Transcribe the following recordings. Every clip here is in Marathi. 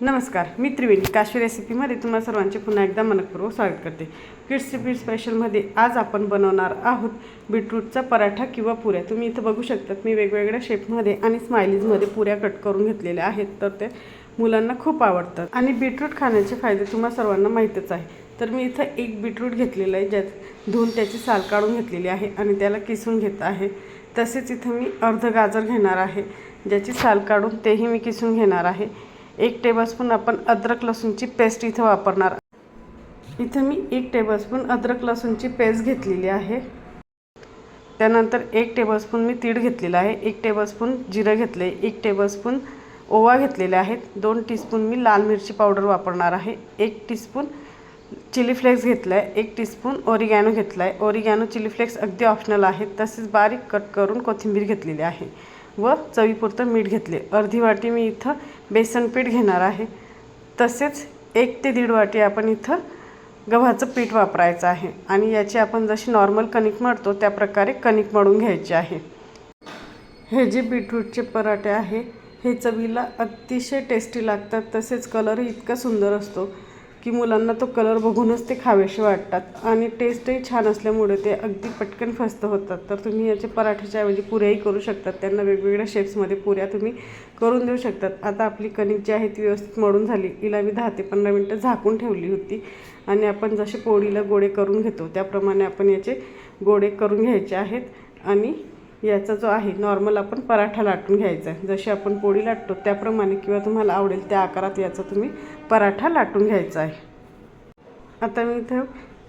नमस्कार मी त्रिवेणी. काशी रेसिपीमध्ये तुम्हा सर्वांचे पुन्हा एकदा मनपूर्वक स्वागत करते. किड्स रिपीट स्पेशलमध्ये आज आपण बनवणार आहोत बीटरूटचा पराठा किंवा पुऱ्या. तुम्ही इथं बघू शकतात मी वेगवेगळ्या शेपमध्ये आणि स्माइलीजमध्ये पुऱ्या कट करून घेतलेल्या आहेत तर ते मुलांना खूप आवडतात. आणि बीटरूट खाण्याचे फायदे तुम्हा सर्वांना माहीतच आहे. तर मी इथं एक बीटरूट घेतलेलं आहे ज्यात धुवून त्याची साल काढून घेतलेली आहे आणि त्याला किसून घेत आहे. तसेच इथं मी अर्ध गाजर घेणार आहे ज्याची साल काढून तेही मी किसून घेणार आहे. एक टेबलस्पून आपण अद्रक लसूणची पेस्ट इथं वापरणार. इथं मी एक टेबलस्पून अद्रक लसूणची पेस्ट घेतलेली आहे. त्यानंतर एक टेबलस्पून मी तीळ घेतलेला आहे. एक टेबलस्पून जिरं घेतले एक टेबलस्पून ओवा घेतलेले आहेत. दोन टीस्पून मी लाल मिरची पावडर वापरणार आहे. एक टीस्पून चिली फ्लेक्स घेतला आहे एक टीस्पून ओरिगॅनो घेतला आहे ओरिगॅनो चिली फ्लेक्स अगदी ऑप्शनल आहे तसेच बारीक कट करून कोथिंबीर घेतलेली आहे. व चवीपुरतं मीठ घेतले. अर्धी वाटी मी इथं बेसन पीठ घेणार आहे. तसेच एक ते दीड वाटी आपण इथं गव्हाचं पीठ वापरायचं आहे. आणि याची आपण जशी नॉर्मल कणिक मळतो त्या प्रकारे कणिक मळून घ्यायची आहे. हे जे बीटरूटचे पराठे आहे हे चवीला अतिशय टेस्टी लागतात. तसेच कलरही इतका सुंदर असतो. की मुलांना तो कलर बघूनच ते खावेसे वाटतात. आणि टेस्टही छान असल्यामुळे ते अगदी पटकन फस्त होतात. तर तुम्ही याचे पराठ्याच्या ऐवजी पुऱ्याही करू शकतात. त्यांना वेगवेगळ्या शेप्समध्ये पुऱ्या तुम्ही करून देऊ शकतात. आता आपली कणिक जी आहे ती व्यवस्थित मळून झाली. हिला मी दहा ते पंधरा मिनटं झाकून ठेवली होती. आणि आपण जसे पोळीला गोळे करून घेतो त्याप्रमाणे आपण याचे गोळे करून घ्यायचे आहेत. आणि याचा जो आहे नॉर्मल आपण पराठा लाटून घ्यायचा आहे. जशी आपण पोळी लाटतो त्याप्रमाणे किंवा तुम्हाला आवडेल त्या आकारात याचा तुम्ही पराठा लाटून घ्यायचा आहे. आता मी इथं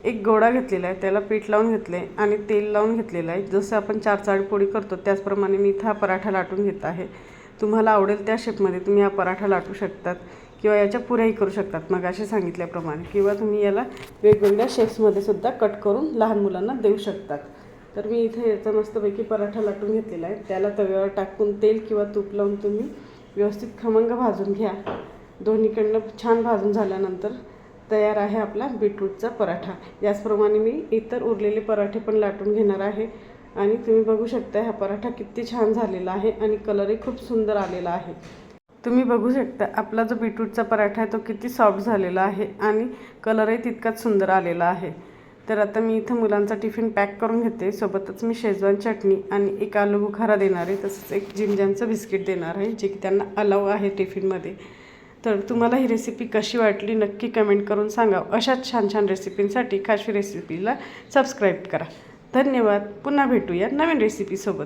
एक गोडा घेतलेला आहे त्याला पीठ लावून घेतले आणि तेल लावून घेतलेलं आहे. जसं आपण चार चाळी पोळी करतो त्याचप्रमाणे मी इथं हा पराठा लाटून घेत आहे. तुम्हाला आवडेल त्या शेपमध्ये तुम्ही हा पराठा लाटू शकतात किंवा याच्या पुऱ्याही करू शकतात मग असे सांगितल्याप्रमाणे. किंवा तुम्ही याला वेगवेगळ्या शेप्समध्ये सुद्धा कट करून लहान मुलांना देऊ शकतात. तर मी इथे याचा मस्तपैकी पराठा लाटून घेतलेला आहे. त्याला तव्यावर टाकून तेल किंवा तूप लावून तुम्ही व्यवस्थित खमंग भाजून घ्या. दोन्हीकडनं छान भाजून झाल्यानंतर तयार आहे आपला बीटरूटचा पराठा. याचप्रमाणे मी इतर उरलेले पराठे पण लाटून घेणार आहे. आणि तुम्ही बघू शकता हा पराठा किती छान झालेला आहे आणि कलरही खूप सुंदर आलेला आहे. तुम्ही बघू शकता आपला जो बीटरूटचा पराठा आहे तो किती सॉफ्ट झालेला आहे आणि कलरही तितकाच सुंदर आलेला आहे. तर आता मी इथं मुलांचा टिफिन पॅक करून घेते. सोबतच मी शेजवान चटणी आणि एक आलू बुखारा देणार आहे. तसंच एक जिमजॅमचं बिस्किट देणार आहे जे की त्यांना अलाव आहे टिफिनमध्ये. तर तुम्हाला ही रेसिपी कशी वाटली नक्की कमेंट करून सांगा. अशाच छान छान रेसिपींसाठी खाशी रेसिपीला सबस्क्राईब करा. धन्यवाद. पुन्हा भेटूया नवीन रेसिपीसोबत